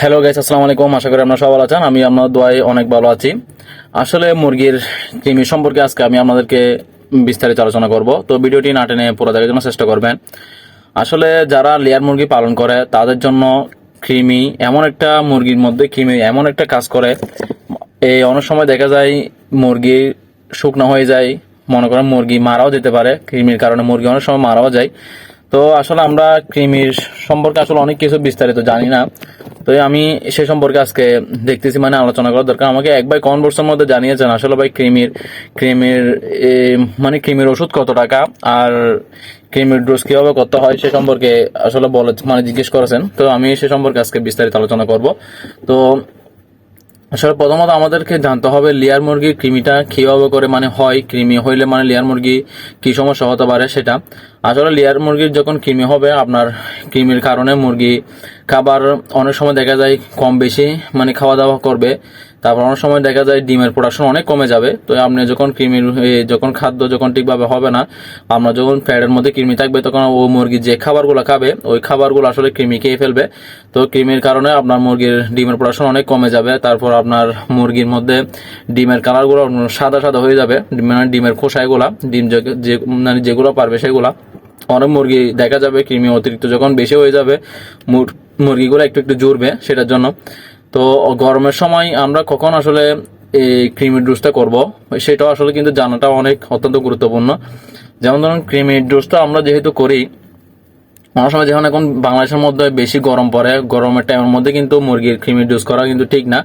Hello guys আসসালামু আলাইকুম। আশা করি আপনারা সবাই ভালো আছেন। আমি আপনার দোয়ায় অনেক ভালো আছি। আসলে মুরগির কৃমি সম্পর্কে আজকে আমি আপনাদেরকে বিস্তারিত আলোচনা করব। তো ভিডিওটি না টেনে পুরো দেখার জন্য চেষ্টা করবেন। আসলে যারা লেয়ার মুরগি পালন করে, তাদের জন্য কৃমি এমন একটা মুরগির মধ্যে কৃমি এমন একটা কাজ করে। এই অনেক সময় দেখা যায় মুরগি শুকনো হয়ে যায়। মনে করেন মুরগি মারাও যেতে পারে। কৃমির কারণে মুরগি অনেক সময় মারাও যায়। তো আসলে আমরা কৃমির সম্পর্কে আসলে অনেক কিছু বিস্তারিত জানি না। তো আমি সে সম্পর্কে আজকে দেখতেছি মানে আলোচনা করার দরকার। আমাকে এক ভাই কনভার্সের মধ্যে জানিয়েছেন আসলে ভাই কৃমির এ, মানে কৃমির ওষুধ কত টাকা আর কৃমির ডোজ কীভাবে করতে হয় সে সম্পর্কে আসলে বলে মানে জিজ্ঞেস করেছেন। তো আমি সে সম্পর্কে আজকে বিস্তারিত আলোচনা করব। তো আসলে প্রথমত আমাদেরকে জানতে হবে, লেয়ার মুরগির কৃমিটা কীভাবে করে মানে হয়? কৃমি হইলে মানে লেয়ার মুরগি কি সমস্যা হতে পারে সেটা? আসলে লেয়ার মুরগির যখন কৃমি হবে, আপনার কৃমির কারণে মুরগি খাবার অনেক সময় দেখা যায় কম বেশি মানে খাওয়া দাওয়া করবে। তারপর অনেক সময় দেখা যায় ডিমের প্রোডাকশন অনেক কমে যাবে। তো আপনি যখন কৃমির যখন খাদ্য যখন ঠিকভাবে হবে না আপনার যখন ফ্যাটের মধ্যে কৃমি থাকবে, তখন ও মুরগি যে খাবারগুলো খাবে, ওই খাবারগুলো আসলে কৃমি খেয়ে ফেলবে। তো কৃমির কারণে আপনার মুরগির ডিমের প্রোডাকশন অনেক কমে যাবে। তারপর আপনার মুরগির মধ্যে ডিমের কালারগুলো সাদা সাদা হয়ে যাবে মানে ডিমের খোসাইগুলা, ডিম যে মানে যেগুলো পারবে সেগুলা। অনেক মুরগি দেখা যাবে কৃমি অতিরিক্ত যখন বেশি হয়ে যাবে মুরগিগুলো একটু একটু জুড়বে সেটার জন্য। তো গরমের সময় আমরা কখন আসলে এই ক্রিমির ডোজটা করব? সেটাও আসলে কিন্তু জানাটা অনেক অত্যন্ত গুরুত্বপূর্ণ। যেমন ধরুন ক্রিমির ডোজটা আমরা যেহেতু করি, অনেক সময় যখন এখন বাংলাদেশের মধ্যে বেশি গরম পড়ে, গরমের টাইমের মধ্যে কিন্তু মুরগির ক্রিমির ডোজ করা কিন্তু ঠিক না।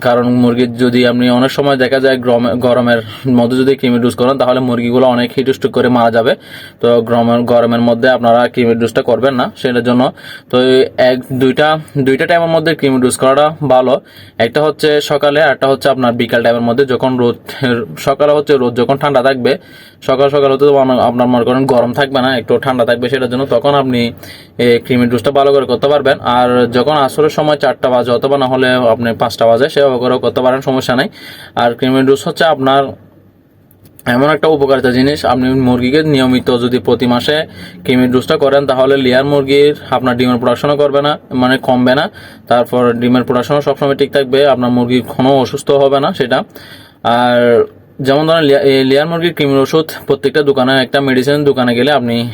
কারণ মুরগির যদি আপনি অনেক সময় দেখা যায় গরমে- গরমের মধ্যে যদি ক্রিমির ডোজ করেন, তাহলে মুরগিগুলো অনেক হিটস্ট্রোক করে মারা যাবে। তো গরমের গরমের মধ্যে আপনারা ক্রিমির ডোজটা করবেন না, সেটার জন্য। তো এক, দুইটা দুইটা টাইমের মধ্যে ক্রিমির ডোজ করাটা ভালো। একটা হচ্ছে সকালে একটা হচ্ছে আপনার বিকাল টাইমের মধ্যে। যখন রোদ, সকালে হচ্ছে রোদ যখন ঠান্ডা থাকবে, সকাল সকাল হতে আপনার মনে করেন গরম থাকবে না, একটু ঠান্ডা থাকবে সেটার জন্য, তখন আপনি ক্রিমির ডোজটা ভালো করে করতে পারবেন। আর যখন আসরের সময় চারটা বাজে, অথবা না হলে আপনি পাঁচটা বাজে সেভাবে করেও করতে পারেন, সমস্যা নাই। আর ক্রিমির ডোজ হচ্ছে আপনার এমন একটা উপকারিতা জিনিস, আপনি মুরগিকে নিয়মিত যদি প্রতি মাসে কৃমির ডোজটা করেন, তাহলে লেয়ার মুরগির আপনার ডিমের প্রোডাকশনও করবে না মানে কমবে না। তারপর ডিমের প্রোডাকশনও সবসময় ঠিক থাকবে, আপনার মুরগি কোনো অসুস্থ হবে না সেটা। আর যেমন ধরেন লেয়া- লেয়ার মুরগির কৃমির ওষুধ প্রত্যেকটা দোকানে, একটা মেডিসিন দোকানে গেলে আপনি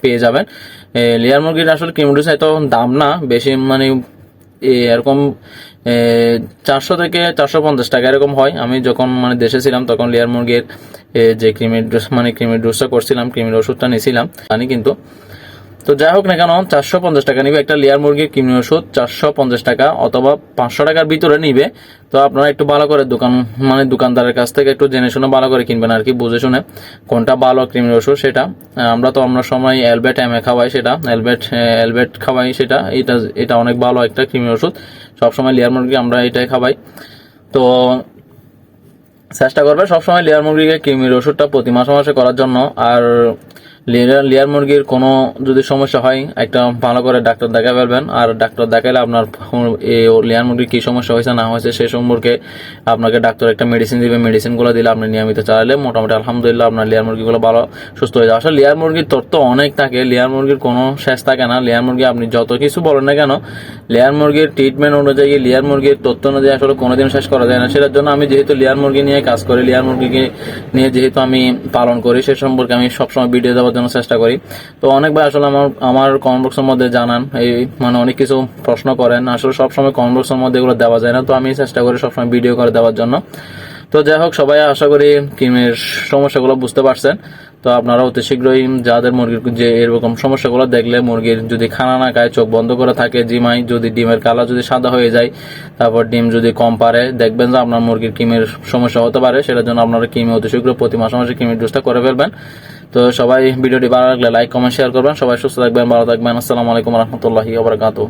পেয়ে যাবেন। লেয়ার মুরগির আসলে কৃমির ওষুধ এত দাম না, বেশি মানে এরকম চারশো থেকে চারশো পঞ্চাশ টাকা এরকম হয়। আমি যখন মানে দেশে ছিলাম, তখন লেয়ার মুরগির যে ক্রিমির মানে ক্রিমির ডোজটা করছিলাম ক্রিমির ওষুধটা নিয়েছিলাম জানি কিন্তু তো যাই হোক না কেন, চারশো পঞ্চাশ টাকা নিবে একটা লেয়ার মুরগির কৃমি ওষুধ, চারশো পঞ্চাশ টাকা অথবা পাঁচশো টাকার ভিতরে নিবে। তো আপনারা একটু ভালো করে দোকান মানে দোকানদারের কাছ থেকে একটু জেনে শুনে ভালো করে কিনবেন আর কি, বুঝে শুনে কোনটা ভালো কৃমির ওষুধ সেটা। আমরা তো আমরা সময় অ্যালবেট এমে খাওয়াই সেটা অ্যালবেট অ্যালবেট খাওয়াই সেটা, এটা এটা অনেক ভালো একটা কৃমির ওষুধ। সবসময় লেয়ার মুরগি আমরা এটাই খাওয়াই। তো চেষ্টা করবে সবসময় লেয়ার মুরগিকে কৃমির ওষুধটা প্রতি মাসে মাসে করার জন্য। আর লেয়ার লেয়ার মুরগির কোনো যদি সমস্যা হয়, একটা ভালো করে ডাক্তার দেখা ফেলবেন। আর ডাক্তার দেখাইলে আপনার লেয়ার মুরগির কী সমস্যা হয়েছে, না হয়েছে, সে সম্পর্কে আপনাকে ডাক্তার একটা মেডিসিন দিবে। মেডিসিনগুলো দিলে আপনি নিয়মিত চালালে মোটামুটি আলহামদুলিল্লাহ আপনার লেয়ার মুরগিগুলো ভালো, সুস্থ হয়ে যায়। আসলে লেয়ার মুরগির তথ্য অনেক থাকে, লেয়ার মুরগির কোনো শেষ থাকে না। লেয়ার মুরগি আপনি যত কিছু বলেন না কেন, লেয়ার মুরগির ট্রিটমেন্ট অনুযায়ী, লেয়ার মুরগির তথ্য অনুযায়ী আসলে কোনোদিন শেষ করা যায় না। সেটার জন্য আমি যেহেতু লেয়ার মুরগি নিয়ে কাজ করি, লেয়ার মুরগিকে নিয়ে যেহেতু আমি পালন করি, সে সম্পর্কে আমি সবসময় ভিডিও দেওয়ার জন্য চেষ্টা করি। তো অনেক ভাই আসলে আমার আমার কমেন্ট বক্সের মধ্যে জানান, এই মানে অনেক কিছু প্রশ্ন করেন। আসলে সবসময় কমেন্ট বক্সের মধ্যে এগুলো দেওয়া যায় না, তো আমি চেষ্টা করি সবসময় ভিডিও করে দেওয়ার জন্য। তো যাই হোক, সবাই আশা করি কিমের সমস্যাগুলো বুঝতে পারছেন। তো আপনারা অতি শীঘ্রই যাদের মুরগির যে এরকম সমস্যাগুলো দেখলে মুরগির যদি খানা না খায়, চোখ বন্ধ করে থাকে, জিমাই যদি ডিমের কালার যদি সাদা হয়ে যায়, তারপর ডিম যদি কম পারে, দেখবেন যে আপনার মুরগির কিমের সমস্যা হতে পারে। সেটার জন্য আপনারা কিমে অতি শীঘ্র প্রতি মাসে মাসে কিমের ডোজটা করে ফেলবেন। তো সবাই ভিডিওটি ভালো লাগলে লাইক কমেন্ট শেয়ার করবেন। সবাই সুস্থ থাকবেন, ভালো থাকবেন। আসসালামু আলাইকুম রহমতুল্লাহি ওবরাকাতুহ